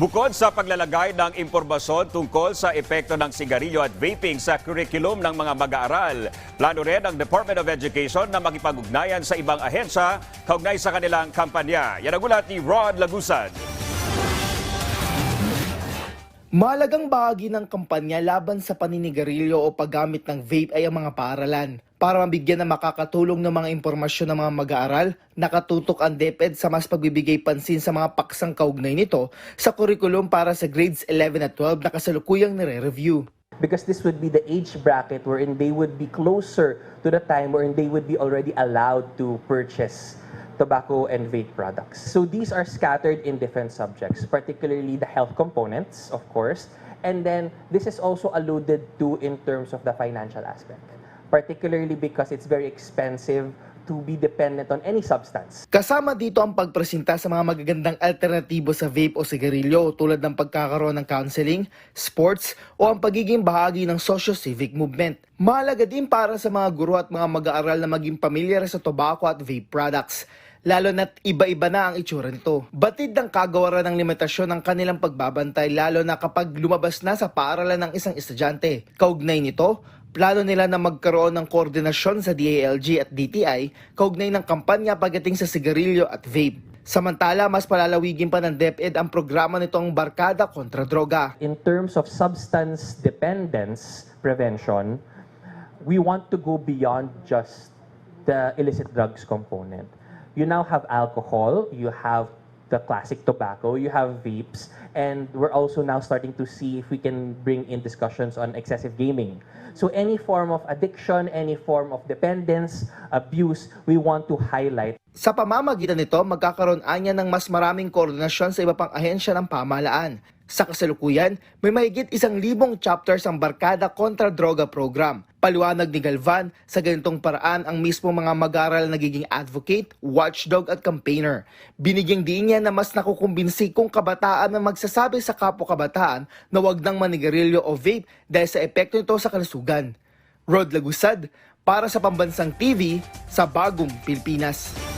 Bukod sa paglalagay ng impormasyon tungkol sa epekto ng sigarilyo at vaping sa curriculum ng mga mag-aaral, plano rin ng Department of Education na makipag-ugnayan sa ibang ahensya kaugnay sa kanilang kampanya. Yan ang ulat ni Rod Lagusan. Mahalagang bahagi ng kampanya laban sa paninigarilyo o paggamit ng vape ay ang mga paaralan. Para mabigyan ng makakatulong ng mga impormasyon ng mga mag-aaral, nakatutok ang DepEd sa mas pagbibigay pansin sa mga paksang kaugnay nito sa kurikulum para sa grades 11 at 12 na kasalukuyang nire-review. because this would be the age bracket wherein they would be closer to the time wherein they would be already allowed to purchase tobacco and vape products. So these are scattered in different subjects, particularly the health components, of course, and then this is also alluded to in terms of the financial aspect, particularly because it's very expensive to be dependent on any substance. Kasama dito ang pagpresenta sa mga magagandang alternatibo sa vape o sigarilyo tulad ng pagkakaroon ng counseling, sports o ang pagiging bahagi ng socio-civic movement. Mahalaga din para sa mga guro at mga mag-aaral na maging pamilyar sa tobacco at vape products lalo na't iba-iba na ang itsura nito. Batid ng kagawaran ng limitasyon ng kanilang pagbabantay lalo na kapag lumabas na sa paaralan ng isang estudyante. Kaugnay nito, plano nila na magkaroon ng koordinasyon sa DALG at DTI kaugnay ng kampanya pagdating sa sigarilyo at vape. Samantala, mas palalawigin pa ng DepEd ang programa nitong Barkada kontra Droga. in terms of substance dependence prevention, we want to go beyond just the illicit drugs component. You now have alcohol, you have the classic tobacco, you have vapes, and we're also now starting to see if we can bring in discussions on excessive gaming. So any form of addiction, any form of dependence, abuse, we want to highlight Sa pamamagitan nito, magkakaroon anya ng mas maraming koordinasyon sa iba pang ahensya ng pamahalaan. Sa kasalukuyan, may mahigit isang libong chapters ang Barkada kontra Droga program. Paliwanag ni Galvan, sa ganitong paraan ang mismo mga mag-aaral nagiging advocate, watchdog at campaigner. Binigyang diin niya na mas nakukumbinsi kung kabataan na magsasabi sa kapwa-kabataan na wag nang manigarilyo o vape dahil sa epekto nito sa kalusugan. Rod Lagusad, para sa Pambansang TV, sa Bagong Pilipinas.